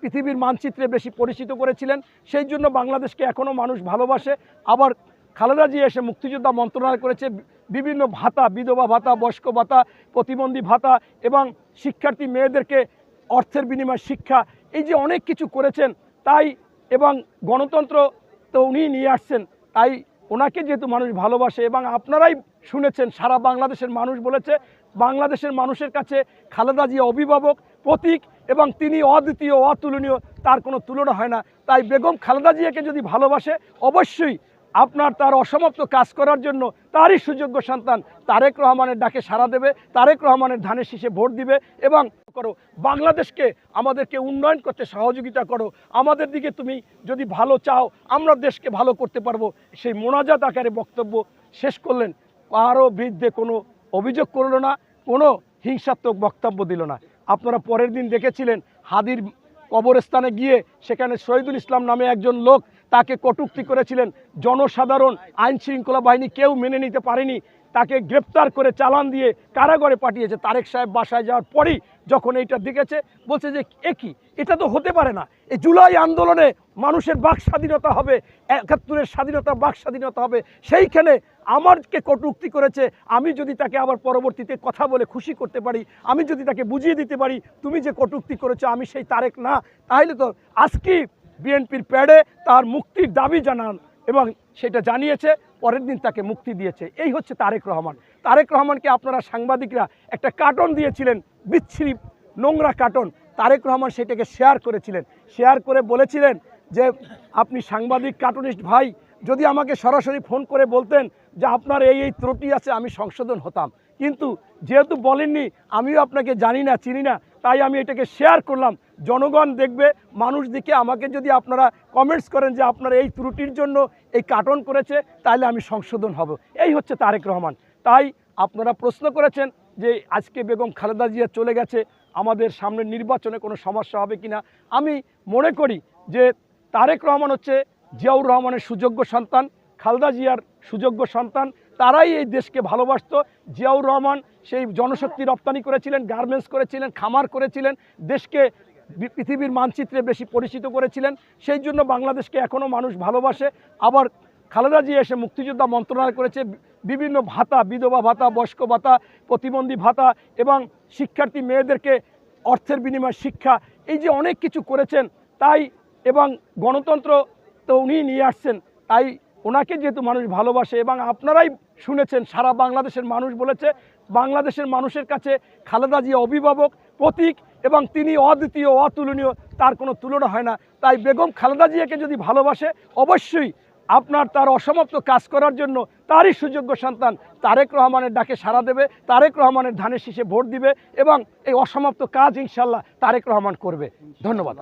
পৃথিবীর মানচিত্রে বেশি পরিচিত করেছিলেন। সেই জন্য বাংলাদেশকে এখনও মানুষ ভালোবাসে। আবার খালেদা জিয়া এসে মুক্তিযোদ্ধা মন্ত্রণালয় করেছে। বিভিন্ন ভাতা, বিধবা ভাতা, বয়স্ক ভাতা, প্রতিবন্ধী ভাতা এবং শিক্ষার্থী মেয়েদেরকে অর্থের বিনিময়ে শিক্ষা, এই যে অনেক কিছু করেছেন, তাই এবং গণতন্ত্র তো উনি নিয়ে আসছেন, তাই ওনাকে যেহেতু মানুষ ভালোবাসে এবং আপনারাই শুনেছেন, সারা বাংলাদেশের মানুষ বলেছে, বাংলাদেশের মানুষের কাছে খালেদা জিয়া অভিভাবক, প্রতীক এবং তিনি অদ্বিতীয়, অতুলনীয়, তার কোনো তুলনা হয় না। তাই বেগম খালেদা জিয়াকে যদি ভালোবাসে, অবশ্যই আপনার তার অসমাপ্ত কাজ করার জন্য তারই সুযোগ্য সন্তান তারেক রহমানের ডাকে সাড়া দেবে, তারেক রহমানের ধানের শীষে ভোট দিবে এবং করো, বাংলাদেশকে আমাদেরকে উন্নয়ন করতে সহযোগিতা করো, আমাদের দিকে তুমি যদি ভালো চাও, আমরা দেশকে ভালো করতে পারব। সেই মোনাজাত আকারে বক্তব্য শেষ করলেন। কারও বিরুদ্ধে কোনো অভিযোগ করল না, কোনো হিংসাত্মক বক্তব্য দিল না। আপনারা পরের দিন দেখেছিলেন, হাদির কবরস্থানে গিয়ে সেখানে শহীদুল ইসলাম নামে একজন লোক তাকে কটুক্তি করেছিলেন। জনসাধারণ আইন শৃঙ্খলা বাহিনী কেউ মেনে নিতে পারেনি। তাকে গ্রেপ্তার করে চালান দিয়ে কারাগারে পাঠিয়েছে। তারেক সাহেব বাসায় যাওয়ার পরেই যখন এইটা দেখেছে, বলছে যে একই এটা তো হতে পারে না। এই জুলাই আন্দোলনে মানুষের বাক স্বাধীনতা হবে, একাত্তরের স্বাধীনতা, বাক স্বাধীনতা হবে। সেইখানে আমারকে কটূক্তি করেছে। আমি যদি তাকে আবার পরবর্তীতে কথা বলে খুশি করতে পারি, আমি যদি তাকে বুঝিয়ে দিতে পারি, তুমি যে কটূক্তি করেছ, আমি সেই তারেক না। তাহলে তো আজকে বিএনপির প্যাডে তার মুক্তির দাবি জানান এবং সেটা জানিয়েছে, পরের দিন তাকে মুক্তি দিয়েছে। এই হচ্ছে তারেক রহমান। তারেক রহমানকে আপনারা সাংবাদিকরা একটা কার্টন দিয়েছিলেন, বিচ্ছিরি নোংরা কার্টন। তারেক রহমান সেটাকে শেয়ার করেছিলেন। শেয়ার করে বলেছিলেন যে, আপনি সাংবাদিক কার্টুনিস্ট ভাই, যদি আমাকে সরাসরি ফোন করে বলতেন যে, আপনার এই এই ত্রুটি আছে, আমি সংশোধন হতাম। কিন্তু যেহেতু বলেননি, আমিও আপনাকে জানি না, চিনি না, তাই আমি এটাকে শেয়ার করলাম। জনগণ দেখবে, মানুষ দিকে আমাকে যদি আপনারা কমেন্টস করেন যে আপনারা এই ত্রুটির জন্য এই কার্টন করেছে, তাহলে আমি সংশোধন হব। এই হচ্ছে তারেক রহমান। তাই আপনারা প্রশ্ন করেছেন যে আজকে বেগম খালেদা জিয়া চলে গেছে, আমাদের সামনে নির্বাচনে কোনো সমস্যা হবে কিনা? আমি মনে করি যে তারেক রহমান হচ্ছে জিয়াউর রহমানের সুযোগ্য সন্তান, খালদা জিয়ার সুযোগ্য সন্তান। তারাই এই দেশকে ভালোবাসত। জিয়াউর রহমান সেই জনশক্তি রপ্তানি করেছিলেন গার্মেন্টস করেছিলেন, খামার করেছিলেন, দেশকে পৃথিবীর মানচিত্রে বেশি পরিচিত করেছিলেন। সেই জন্য বাংলাদেশকে এখনও মানুষ ভালোবাসে। আবার খালেদা জিয়া এসে মুক্তিযোদ্ধা মন্ত্রণালয় করেছে। বিভিন্ন ভাতা, বিধবা ভাতা, বয়স্ক ভাতা, প্রতিবন্ধী ভাতা এবং শিক্ষার্থী মেয়েদেরকে অর্থের বিনিময়ে শিক্ষা। এই যে অনেক কিছু করেছেন, তাই এবং গণতন্ত্র তো উনি নিয়ে আসছেন, তাই ওনাকে যেহেতু মানুষ ভালোবাসে এবং আপনারাই শুনেছেন, সারা বাংলাদেশের মানুষ বলেছে, বাংলাদেশের মানুষের কাছে খালেদা জিয়া অভিভাবক, প্রতীক এবং তিনি অদ্বিতীয়, অতুলনীয়, তার কোনো তুলনা হয় না। তাই বেগম খালেদা জিয়াকে যদি ভালোবাসে, অবশ্যই আপনার তার অসমাপ্ত কাজ করার জন্য তারই সুযোগ্য সন্তান তারেক রহমানের ডাকে সাড়া দেবে, তারেক রহমানের ধানের শীষে ভোট দিবে এবং এই অসমাপ্ত কাজ ইনশাল্লাহ তারেক রহমান করবে। ধন্যবাদ